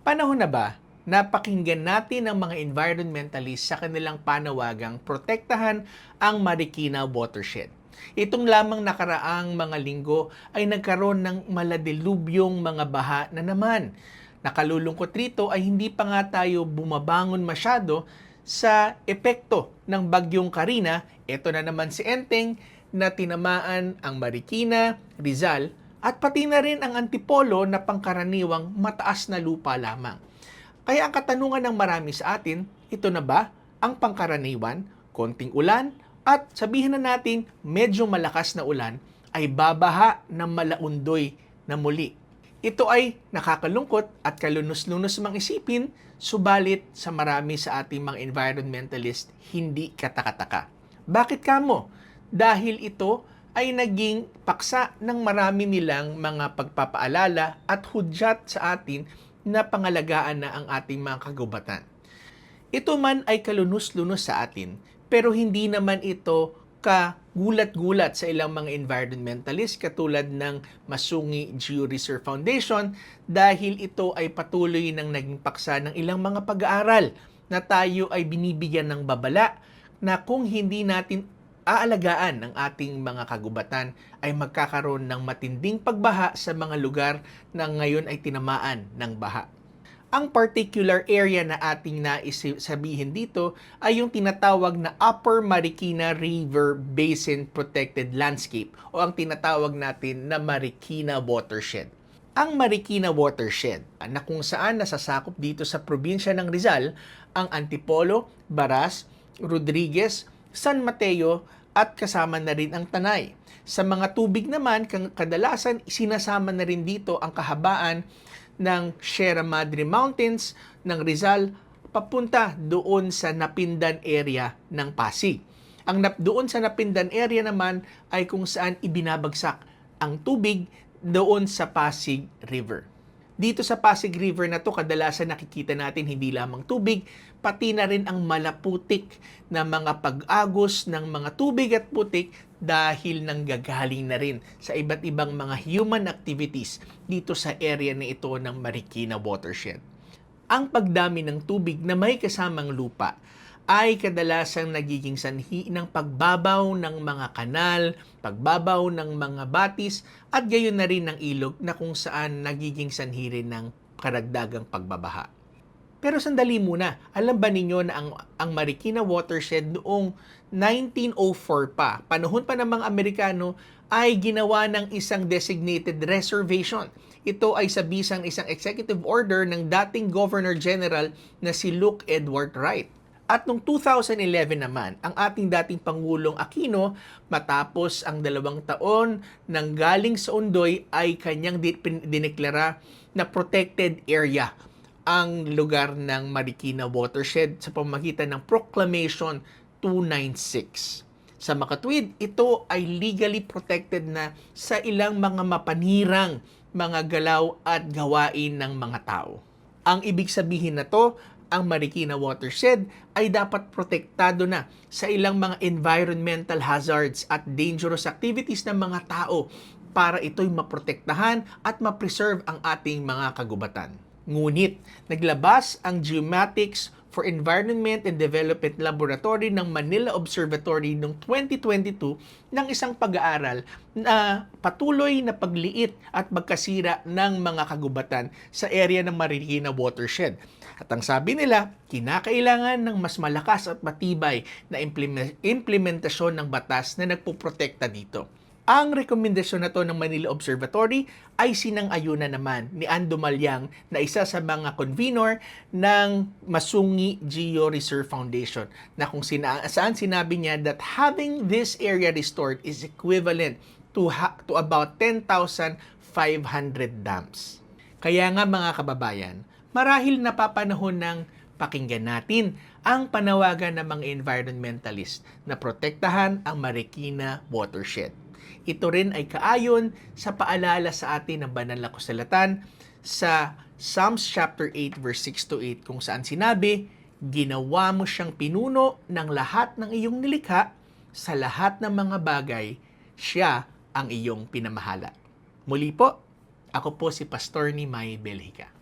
Panahon na ba na pakinggan natin ang mga environmentalists sa kanilang panawagang protektahan ang Marikina watershed? Itong lamang nakaraang mga linggo ay nagkaroon ng maladilubyong mga baha na naman. Nakalulungkot rito ay hindi pa nga tayo bumabangon masyado sa epekto ng bagyong Karina. Ito na naman si Enteng na tinamaan ang Marikina, Rizal at pati na rin ang Antipolo na pangkaraniwang mataas na lupa lamang. Kaya ang katanungan ng marami sa atin, ito na ba ang pangkaraniwan, konting ulan, at sabihin na natin medyo malakas na ulan ay babaha ng malaundoy na muli. Ito ay nakakalungkot at kalunos-lunos mang isipin, subalit sa marami sa ating mga environmentalist, hindi katakataka. Bakit kamo? Dahil ito ay naging paksa ng marami nilang mga pagpapaalala at hudyat sa atin na pangalagaan na ang ating mga kagubatan. Ito man ay kalunus-lunos sa atin, pero hindi naman ito kagulat-gulat sa ilang mga environmentalist katulad ng Masungi Geo-Reserve Foundation dahil ito ay patuloy ng naging paksa ng ilang mga pag-aaral na tayo ay binibigyan ng babala na kung hindi natin aalagaan ng ating mga kagubatan ay magkakaroon ng matinding pagbaha sa mga lugar na ngayon ay tinamaan ng baha. Ang particular area na ating naisabihin dito ay yung tinatawag na Upper Marikina River Basin Protected Landscape o ang tinatawag natin na Marikina Watershed. Ang Marikina Watershed na kung saan nasasakop dito sa probinsya ng Rizal ang Antipolo, Baras, Rodriguez, San Mateo at kasama na rin ang Tanay. Sa mga tubig naman, kadalasan sinasama na rin dito ang kahabaan ng Sierra Madre Mountains ng Rizal papunta doon sa Napindan area ng Pasig. Ang nap doon sa Napindan area naman ay kung saan ibinabagsak ang tubig doon sa Pasig River. Dito sa Pasig River na to, kadalasan nakikita natin hindi lamang tubig, pati na rin ang malaputik na mga pag-agos ng mga tubig at putik dahil nanggagaling na rin sa iba't ibang mga human activities dito sa area na ito ng Marikina Watershed. Ang pagdami ng tubig na may kasamang lupa ay kadalasang nagiging sanhi ng pagbabaw ng mga kanal, pagbabaw ng mga batis, at gayon na rin ng ilog na kung saan nagiging sanhi rin ng karagdagang pagbabaha. Pero sandali muna, alam ba ninyo na ang, ang Marikina Watershed noong 1904 pa, panahon pa ng mga Amerikano, ay ginawa ng isang designated reservation. Ito ay sa bisang isang executive order ng dating Governor General na si Luke Edward Wright. At noong 2011 naman, ang ating dating Pangulong Aquino, matapos ang dalawang taon ng galing sa Undoy, ay kanyang dineklara na protected area ang lugar ng Marikina Watershed sa pamagitan ng Proclamation 296. Sa makatwid, ito ay legally protected na sa ilang mga mapanirang mga galaw at gawain ng mga tao. Ang ibig sabihin na to ang Marikina Watershed ay dapat protektado na sa ilang mga environmental hazards at dangerous activities ng mga tao para ito'y maprotektahan at ma-preserve ang ating mga kagubatan. Ngunit, naglabas ang Geomatics for Environment and Development Laboratory ng Manila Observatory noong 2022 ng isang pag-aaral na patuloy na pagliit at magkasira ng mga kagubatan sa area ng Marikina Watershed. At ang sabi nila, kinakailangan ng mas malakas at matibay na implementasyon ng batas na nagpuprotekta dito. Ang rekomendasyon na to ng Manila Observatory ay sinang-ayuna naman ni Ando Malyang na isa sa mga convener ng Masungi Geo Reserve Foundation na kung sina- saan sinabi niya that having this area restored is equivalent to, ha- to about 10,500 dams. Kaya nga mga kababayan, marahil napapanahon ng pakinggan natin ang panawagan ng mga environmentalist na protektahan ang Marikina watershed. Ito rin ay kaayon sa paalala sa atin ng banal na kasulatan sa Psalms chapter 8 verse 6 to 8 kung saan sinabi, Ginawa mo siyang pinuno ng lahat ng iyong nilikha sa lahat ng mga bagay, siya ang iyong pinamahala. Muli po, ako po si Pastor ni May Belhica.